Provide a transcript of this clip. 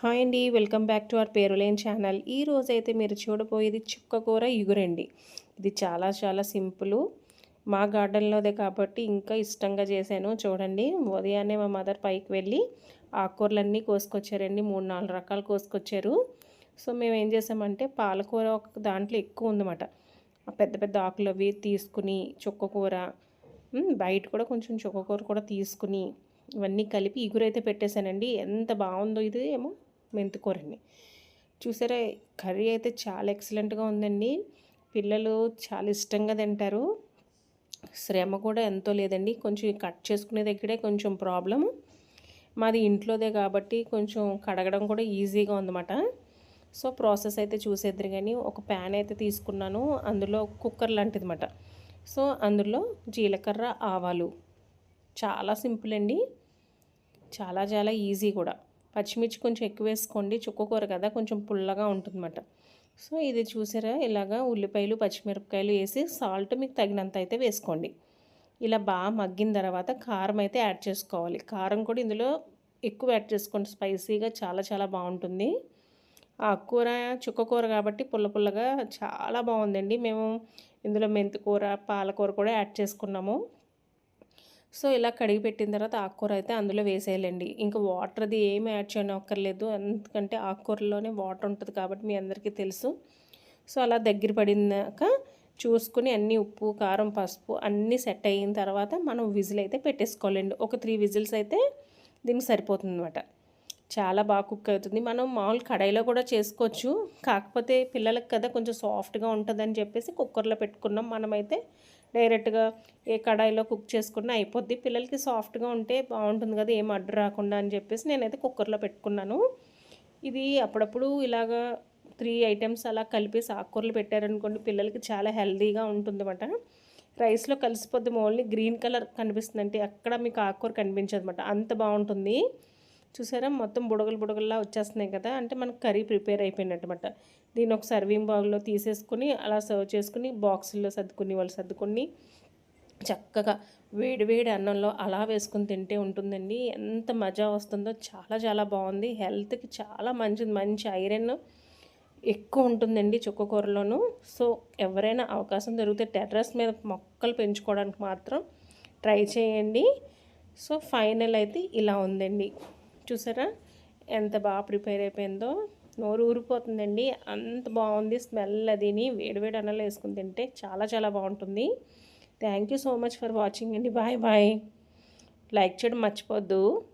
Hi అండి welcome back to our పేరులేని channel. ఈ రోజు అయితే మీరు చూడబోయేది చుక్క కూర ఇగురండి. ఇది చాలా చాలా సింపుల్. మా గార్డెన్లోదే కాబట్టి ఇంకా ఇష్టంగా చేశాను. చూడండి ఉదయాన్నే మా మదర్ పైకి వెళ్ళి ఆకుకూరలన్నీ కోసుకొచ్చారండి. మూడు నాలుగు రకాలు కోసుకొచ్చారు. సో మేము ఏం చేసామంటే పాలకూర ఒక దాంట్లో ఎక్కువ ఉందన్నమాట. పెద్ద పెద్ద ఆకులు అవి తీసుకుని చుక్క కూర బయట కూడా కొంచెం చుక్కకూర కూడా తీసుకుని ఇవన్నీ కలిపి ఇగురైతే పెట్టేశానండి. ఎంత బాగుందో ఇది ఏమో. మెంతికూరని చూసారా కర్రీ అయితే చాలా ఎక్సలెంట్గా ఉందండి. పిల్లలు చాలా ఇష్టంగా తింటారు. శ్రమ కూడా ఎంతో లేదండి. కొంచెం కట్ చేసుకునే దగ్గరే కొంచెం ప్రాబ్లం మాది ఇంట్లోదే కాబట్టి కొంచెం కడగడం కూడా ఈజీగా ఉందన్నమాట. సో ప్రాసెస్ అయితే చూసేద్దరు కానీ ఒక ప్యాన్ అయితే తీసుకున్నాను. అందులో కుక్కర్ లాంటిది సో అందులో జీలకర్ర ఆవాలు. చాలా సింపుల్ అండి. చాలా చాలా ఈజీ కూడా. పచ్చిమిర్చి కొంచెం ఎక్కువ వేసుకోండి. చుక్కకూర కదా కొంచెం పుల్లగా ఉంటుందన్నమాట. సో ఇది చూసారా? ఇలాగా ఉల్లిపాయలు పచ్చిమిరపకాయలు వేసి సాల్ట్ మీకు తగినంత అయితే వేసుకోండి. ఇలా బాగా మగ్గిన తర్వాత కారం అయితే యాడ్ చేసుకోవాలి. కారం కూడా ఇందులో ఎక్కువ యాడ్ చేసుకోండి. స్పైసీగా చాలా చాలా బాగుంటుంది. ఆ కూర చుక్కకూర కాబట్టి పుల్ల పుల్లగా చాలా బాగుందండి. మేము ఇందులో మెంతికూర పాలకూర కూడా యాడ్ చేసుకున్నాము. సో ఇలా కడిగి పెట్టిన తర్వాత ఆకుకూర అయితే అందులో వేసేయాలండి. ఇంకా వాటర్ది ఏమి యాడ్ చేయడం అక్కర్లేదు ఎందుకంటే ఆకుకూరలోనే వాటర్ ఉంటుంది కాబట్టి మీ అందరికీ తెలుసు. సో అలా దగ్గర పడినాక చూసుకుని అన్ని ఉప్పు కారం పసుపు అన్నీ సెట్ అయిన తర్వాత మనం విజిల్ అయితే పెట్టేసుకోవాలండి. ఒక త్రీ విజిల్స్ అయితే దీనికి సరిపోతుంది అనమాట చాలా బాగా కుక్ అవుతుంది. మనం మామూలు కడాయిలో కూడా చేసుకోవచ్చు. కాకపోతే పిల్లలకు కదా కొంచెం సాఫ్ట్గా ఉంటుందని చెప్పేసి కుక్కర్లో పెట్టుకున్నాం. మనమైతే డైరెక్ట్గా ఏ కడాయిలో కుక్ చేసుకున్నా అయిపోద్ది. పిల్లలకి సాఫ్ట్గా ఉంటే బాగుంటుంది కదా ఏం అడ్డు రాకుండా అని చెప్పేసి నేనైతే కుక్కర్లో పెట్టుకున్నాను. ఇది అప్పుడప్పుడు ఇలాగా త్రీ ఐటమ్స్ అలా కలిపేసి ఆకుకూరలు పెట్టారనుకోండి పిల్లలకి చాలా హెల్తీగా ఉంటుందన్నమాట. రైస్లో కలిసిపోద్ది. ఓన్లీ గ్రీన్ కలర్ కనిపిస్తుంది అంటే అక్కడ మీకు ఆకుకూర కనిపించదు అనమాట అంత బాగుంటుంది. చూసారా? మొత్తం బుడగలు బుడగల్లా వచ్చేస్తున్నాయి కదా? అంటే మనకు కర్రీ ప్రిపేర్ అయిపోయినట్టమాట దీన్ని ఒక సర్వింగ్ బాగ్లో తీసేసుకుని అలా సర్వ్ చేసుకుని బాక్సుల్లో సర్దుకుని వాళ్ళు సర్దుకుని చక్కగా వేడి వేడి అన్నంలో అలా వేసుకుని తింటే ఉంటుందండి. ఎంత మజా వస్తుందో చాలా చాలా బాగుంది. హెల్త్కి చాలా మంచిది. మంచి ఐరన్ ఎక్కువ ఉంటుందండి చుక్కకూరలోను సో ఎవరైనా అవకాశం దొరికితే టెర్రస్ మీద మొక్కలు పెంచుకోవడానికి మాత్రం ట్రై చేయండి. సో ఫైనల్ అయితే ఇలా ఉందండి. చూసారా? ఎంత బాగా ప్రిపేర్ అయిపోయిందో. నోరు ఊరిపోతుందండి. అంత బాగుంది స్మెల్ అదిని. వేడివేడి అన్నలు వేసుకుని తింటే చాలా చాలా బాగుంటుంది. Thank you so much for watching అండి. Bye bye. లైక్ చేయడం మర్చిపోద్దు.